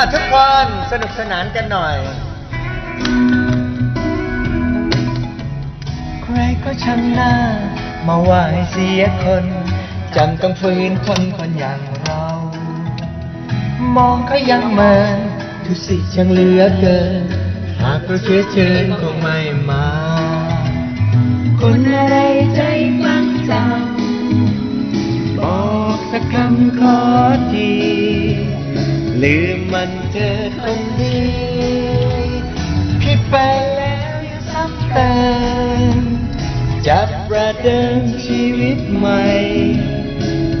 อะทุกคนสนุกสนานกันหน่อย ใครก็ช่างหน้า มาว่าให้เสียคนจำต้องฟื้นคนคนอย่างเรา มองก็ยังเมินทุกสิ่งช่างเหลือเกิน หากเราเชื้อเชิญคงไม่มา คนอะไรใจฟังจำบอกสักคำขอที ลืมมันเธอคนดีผิดไปแล้วอย่าซ้ำเติมจับประเดิมชีวิตใหม่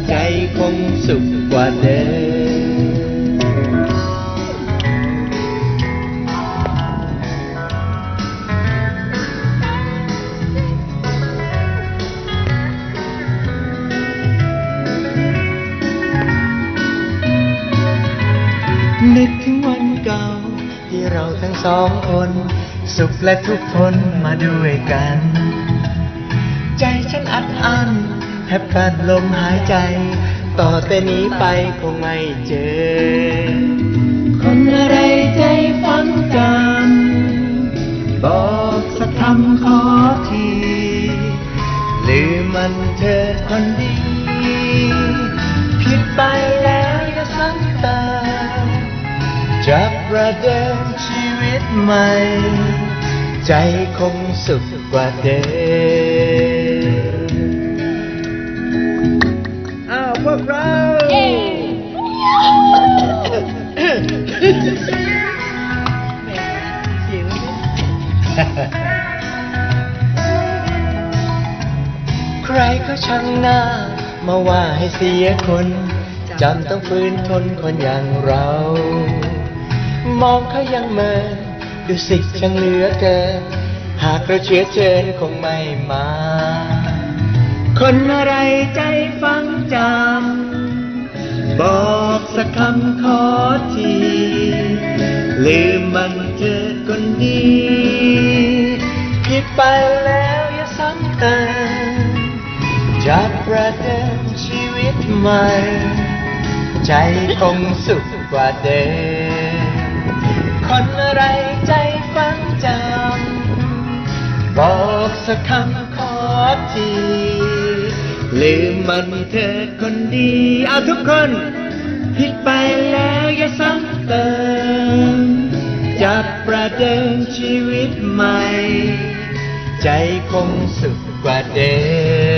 ใจคงสุขกว่าเดิม นึกถึงวันเก่า ที่เราทั้งสองคน สุขและทุกข์ทนมาด้วยกัน ใจฉันอัดอั้นแทบขาดลมหายใจ ต่อแต่นี้ไปคงไม่เจอ คนอะไรใจฟังกันบอกสักคำขอที ลืมมันเธอคนดี ผิดไปแล้วอย่าซ้ำ จะประเดิมชีวิตใหม่ ใจคงสุขกว่าเดิมอ้าวพวกเรา ใครก็ช่างหน้า มาว่าให้เสียคน จำต้องฟื้นทนคนอย่างเรา มองเขายังเมินดูสิช่างเหลือเกินหากเราเชื้อเชิญคงไม่มา คนอะไรใจฟังจำบอกสักคำขอทีลืมมันเธอคนดีผิดไปแล้วอย่าซ้ำเติมจะประเดิมชีวิตใหม่ ใจคงสุขกว่าเดิม ไรใจฟังจำบอกสักคำขอทีลืมมันเธอคนดีเอาทุกคนผิดไปแล้วอย่าซ้ำเติมจะประเดิมชีวิตใหม่ ใจคงสุขกว่าเดิม